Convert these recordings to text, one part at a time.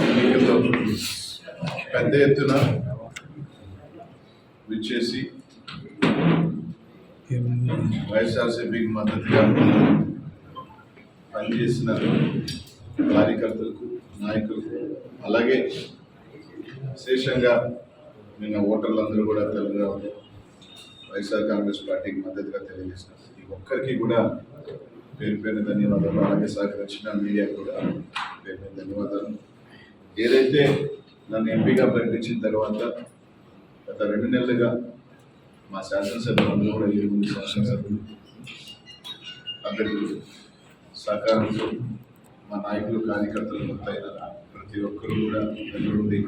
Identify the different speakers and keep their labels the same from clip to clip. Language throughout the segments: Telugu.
Speaker 1: ఎన్నికల్లో పెద్ద ఎత్తున విచ్చేసి వైఎస్ఆర్సీపీకి మద్దతుగా పనిచేసిన కార్యకర్తలకు నాయకులకు అలాగే విశేషంగా నిన్న ఓటర్లందరూ కూడా తెలుగు వైఎస్ఆర్ కాంగ్రెస్ పార్టీకి మద్దతుగా తెలియజేసిన ప్రతి ఒక్కరికి కూడా పేరు పేరు ధన్యవాదాలు. అలాగే సహకరించిన మీడియా కూడా పేరు ధన్యవాదాలు ఏదైతే నన్ను ఎంపీగా ప్రకటించిన తర్వాత గత రెండు నెలలుగా మా శాసనసభ్యులందరూ కూడా ఏడు మంది శాసనసభ్యులు అభ్యర్థులు సహకారంతో మా నాయకులు కార్యకర్తలు మొత్తైన ప్రతి ఒక్కరు కూడా దగ్గరుండి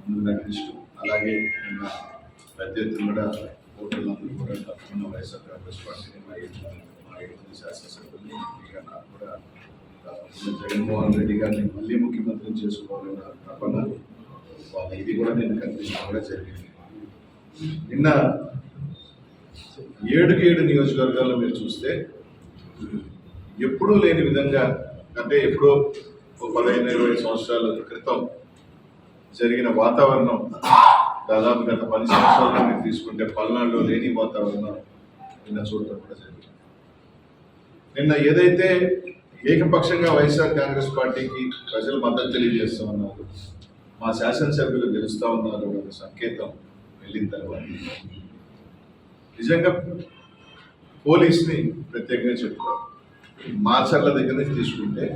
Speaker 1: ముందు నడిపిస్తూ అలాగే నిన్న పెద్ద ఎత్తున కూడా ఓటర్లందరూ కూడా తప్పకుండా వైఎస్ఆర్ కాంగ్రెస్ పార్టీని మా ఏడు మంది మా ఏడు శాసనసభ్యులు ఇంకా నాకు కూడా జగన్మోహన్ రెడ్డి గారిని మళ్ళీ ముఖ్యమంత్రిని చేసుకోవాలన్న తపన వాళ్ళ ఇది కూడా నేను కనిపించడం కూడా జరిగింది. నిన్న ఏడుకి ఏడు నియోజకవర్గాల్లో మీరు చూస్తే ఎప్పుడూ లేని విధంగా అంటే ఎప్పుడో ఒక పదహైదు ఇరవై సంవత్సరాల క్రితం జరిగిన వాతావరణం దాదాపు గత పది సంవత్సరాలు మీరు తీసుకుంటే పల్నాడులో లేని వాతావరణం నిన్న చూడటం కూడా జరిగింది. నిన్న ఏదైతే ఏకపక్షంగా వైఎస్ఆర్ కాంగ్రెస్ పార్టీకి ప్రజలు మద్దతు తెలియజేస్తూ ఉన్నారు మా శాసనసభ్యులు గెలుస్తూ ఉన్నారు అనే సంకేతం వెళ్ళిన తర్వాత. నిజంగా పోలీస్ని ప్రత్యేకంగా చెప్తారు మాచర్ల దగ్గర నుంచి తీసుకుంటే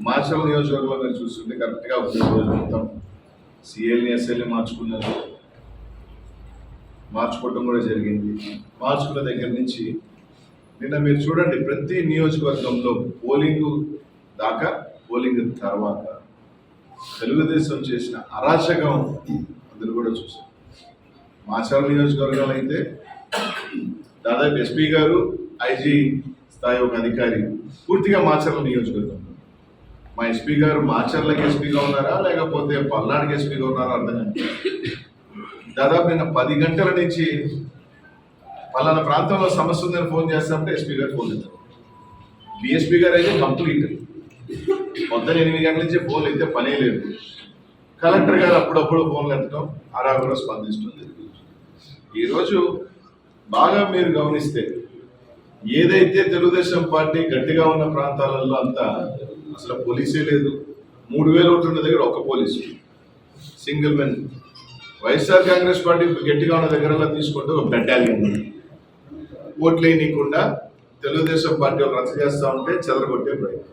Speaker 1: మాచర్ల నియోజకవర్గంలో మీరు చూస్తుంటే కరెక్ట్గా ఒక రోజు మొత్తం సిఎల్ని ఎస్ఎల్ని మార్చుకున్నారు. మార్చుకోవటం కూడా జరిగింది. మార్చుకున్న దగ్గర నుంచి నిన్న మీరు చూడండి ప్రతి నియోజకవర్గంలో పోలింగ్ దాకా పోలింగ్ తర్వాత తెలుగుదేశం చేసిన అరాచకం అందరూ కూడా చూసాం మాచర్ల నియోజకవర్గాలు అయితే దాదాపు ఎస్పీ గారు ఐజీ స్థాయి ఒక అధికారి పూర్తిగా మాచర్ల నియోజకవర్గం మా ఎస్పీ గారు మాచర్లకి ఎస్పీగా ఉన్నారా లేకపోతే పల్నాడుకి ఎస్పీగా ఉన్నారా అర్థం దాదాపు నిన్న పది గంటల నుంచి పలానా ప్రాంతంలో సమస్య ఉందని ఫోన్ చేస్తామంటే ఎస్పీ గారు ఫోన్ చేస్తారు డిఎస్పీ గారు అయితే కంప్లీట్. పొద్దున ఎనిమిది గంటల నుంచి ఫోన్ అయితే పనే లేదు. కలెక్టర్ గారు అప్పుడప్పుడు ఫోన్లు ఎత్తడం అలా కూడా స్పందిస్తుంది ఈరోజు బాగా మీరు గమనిస్తే ఏదైతే తెలుగుదేశం పార్టీ గట్టిగా ఉన్న ప్రాంతాలలో అంతా అసలు పోలీసే లేదు. మూడు వేలు ఒకటి ఉన్న దగ్గర ఒక police. Single men YSR Congress party గట్టిగా ఉన్న దగ్గరలో తీసుకుంటే ఒక బెటాలియన్ ఉంది ఓట్లు తెలుగుదేశం పార్టీ వాళ్ళు రచ్చ చేస్తూ ఉంటే చెదరగొట్టే ప్రయత్నం.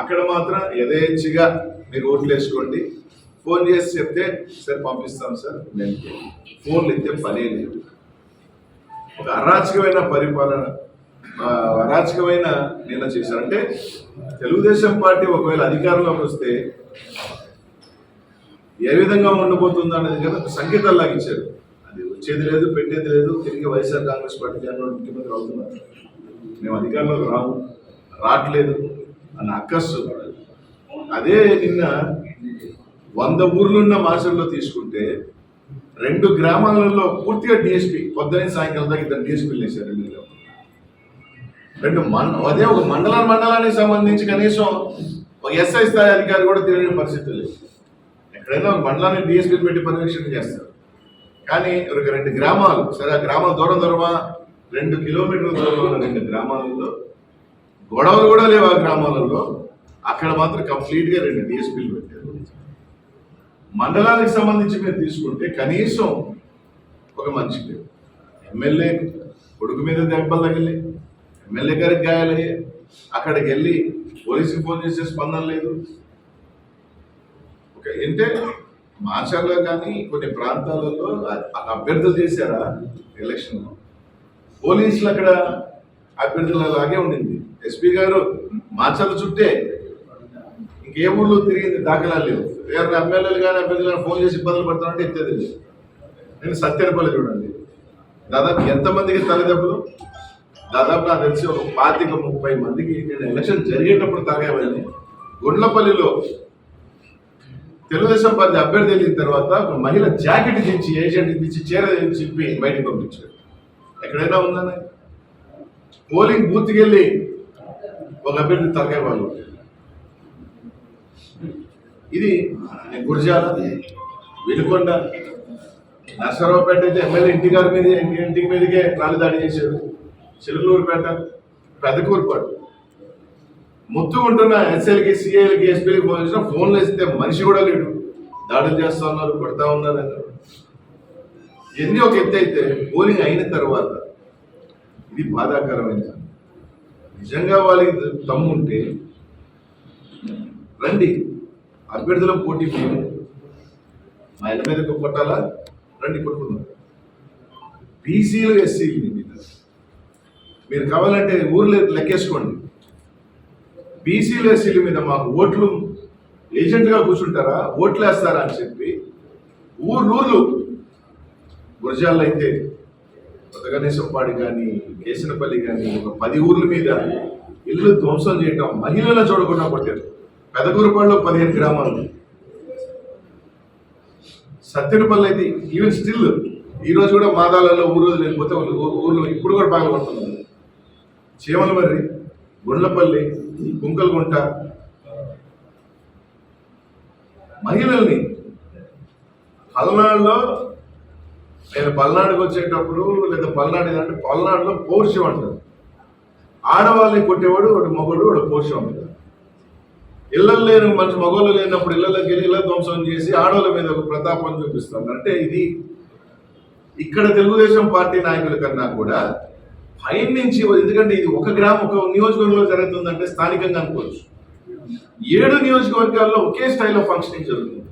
Speaker 1: అక్కడ మాత్రం యథేచ్ఛగా మీరు ఓట్లు వేసుకోండి ఫోన్ చేసి చెప్తే సార్ పంపిస్తాం సార్. నేను ఫోన్లు ఇస్తే పనే లేదు. ఒక అరాచకమైన పరిపాలన అరాచకమైన నిన్న చేశారు. అంటే తెలుగుదేశం పార్టీ ఒకవేళ అధికారంలోకి వస్తే ఏ విధంగా ఉండబోతుందో అనేది కదా సంకేతాలు లాగించారు వచ్చేది లేదు పెట్టేది లేదు తిరిగి వైఎస్ఆర్ కాంగ్రెస్ పార్టీ జగన్ ముఖ్యమంత్రి అవుతున్నారు. మేము అధికారంలోకి రాము రావట్లేదు అన్న అక్కస్సు అదే నిన్న వంద ఊర్లున్న మాసంలో తీసుకుంటే రెండు గ్రామాలలో పూర్తిగా డిఎస్పీ పొద్దున సాయంకాలం దాకా ఇద్దరు డిఎస్పీలు వేశారు రెండు రెండు మండ అదే ఒక మండల మండలానికి సంబంధించి కనీసం ఒక ఎస్ఐ స్థాయి అధికారి కూడా తెలియని పరిస్థితి లేదు. ఎక్కడైనా ఒక మండలాన్ని డిఎస్పీలు పెట్టి పర్యవేక్షణ చేస్తారు. కానీ ఒక రెండు గ్రామాలు సరే ఆ గ్రామాల దూరం దూరమా? రెండు కిలోమీటర్ల దూరంలో ఉన్న రెండు గ్రామాలలో గొడవలు కూడా లేవు ఆ గ్రామాలలో. అక్కడ మాత్రం కంప్లీట్గా రెండు డిఎస్పీలు పెట్టారు. మండలానికి సంబంధించి మీరు తీసుకుంటే కనీసం ఒక మనిషి లేవు ఎమ్మెల్యే కొడుకు మీద దెబ్బలు తగిలి ఎమ్మెల్యే గారికి గాయాలయ్యే అక్కడికి వెళ్ళి పోలీసుకి ఫోన్ చేసే స్పందన లేదు. ఓకే అంటే మాచర్లో కానీ కొన్ని ప్రాంతాలలో అభ్యర్థులు చేశారా ఎలక్షన్? పోలీసులు అక్కడ అభ్యర్థుల లాగే ఉండింది. ఎస్పీ గారు మాచర్ల చుట్టే ఇంకే ఊళ్ళో తిరిగింది దాఖలా లేవు. వేరే ఎమ్మెల్యేలు కానీ అభ్యర్థులు కానీ ఫోన్ చేసి ఇబ్బందులు పడుతున్నారంటే ఎత్తేది లేదు. నేను సత్యనపల్లి చూడండి. దాదాపు ఎంతమందికి తలదెబ్బలు? దాదాపు నాకు తెలిసి ఒక పాతిక ముప్పై మందికి నేను ఎలక్షన్ జరిగేటప్పుడు తాగేవాడిని. గుండ్లపల్లిలో తెలుగుదేశం పార్టీ అభ్యర్థి వెళ్ళిన తర్వాత ఒక మహిళ జాకెట్ దించి ఏజెంట్ తెచ్చి చీర చెప్పి బయటకు పంపించారు ఎక్కడైనా ఉందని పోలింగ్ బూత్కి వెళ్ళి ఒక అభ్యర్థి తలకాయ వాళ్ళు ఇది గురజాల వెలుకొండ నర్సరావుపేట అయితే ఎమ్మెల్యే ఇంటి గారి మీద ఇంటి మీదకే నాలుగు దాడి చేశాడు. చిలుకూరుపేట పెద్దకూరుపాటు ముత్తు ఉంటున్న ఎస్ఎల్కి సిఐలకి ఎస్పీలకి ఫోన్ చేసినా ఫోన్లు ఇస్తే మనిషి కూడా లేడు. దాడులు చేస్తా ఉన్నారు కొడతా ఉన్నారు అన్నారు ఎన్ని ఒక ఎత్తు అయితే పోలింగ్ అయిన తర్వాత ఇది బాధాకరమైన నిజంగా వాళ్ళకి తమ్ము ఉంటే రండి అభ్యర్థుల పోటీ మేము. మా ఇళ్ళ మీద కొట్టాలా? రండి కొట్టుకుందాం. బీసీలు ఎస్సీలు మీద. మీరు కావాలంటే ఊర్లో లెక్కేసుకోండి. బీసీలు ఎస్సీల మీద మాకు ఓట్లు ఏజెంట్గా కూర్చుంటారా? ఓట్లు వేస్తారా అని చెప్పి ఊర్లు గురజాల్లో అయితే కొత్తగణేశంపాడు కానీ కేసనపల్లి కానీ ఒక పది ఊర్ల మీద ఇల్లు ధ్వంసం చేయటం మహిళలను చూడకుండా కొట్టారు. పెదకూరుపాడులో పదిహేను గ్రామాలు. సత్యనపల్లి అయితే ఈవెన్ స్టిల్ ఈ రోజు కూడా మాదాలలో ఊరు లేకపోతే వాళ్ళు ఊర్లో ఇప్పుడు కూడా బాగా పడుతున్నారు మరి గుండ్లపల్లి కుంకలగుంట మహిళల్ని పల్నాడులో నేను పల్నాడుకు వచ్చేటప్పుడు లేదా పల్నాడు అంటే పల్నాడులో పౌరుషం అంటారు. ఆడవాళ్ళని కొట్టేవాడు వాడు మగవాడు వాడు పౌరుషం అంటారు. ఇళ్ళల్లో లేని మనిషి మగవాళ్ళు లేనప్పుడు ఇళ్ళలోకి వెళ్ళి ఇళ్ళ ధ్వంసం చేసి ఆడవాళ్ళ మీద ఒక ప్రతాపం చూపిస్తుంది అంటే ఇది ఇక్కడ తెలుగుదేశం పార్టీ నాయకుల కన్నా కూడా పైన నుంచి ఎందుకంటే ఇది ఒక గ్రామం ఒక నియోజకవర్గంలో జరుగుతుందంటే స్థానికంగా అనుకోవచ్చు. ఏడు నియోజకవర్గాల్లో ఒకే స్టైల్లో ఫంక్షనింగ్ జరుగుతుంది.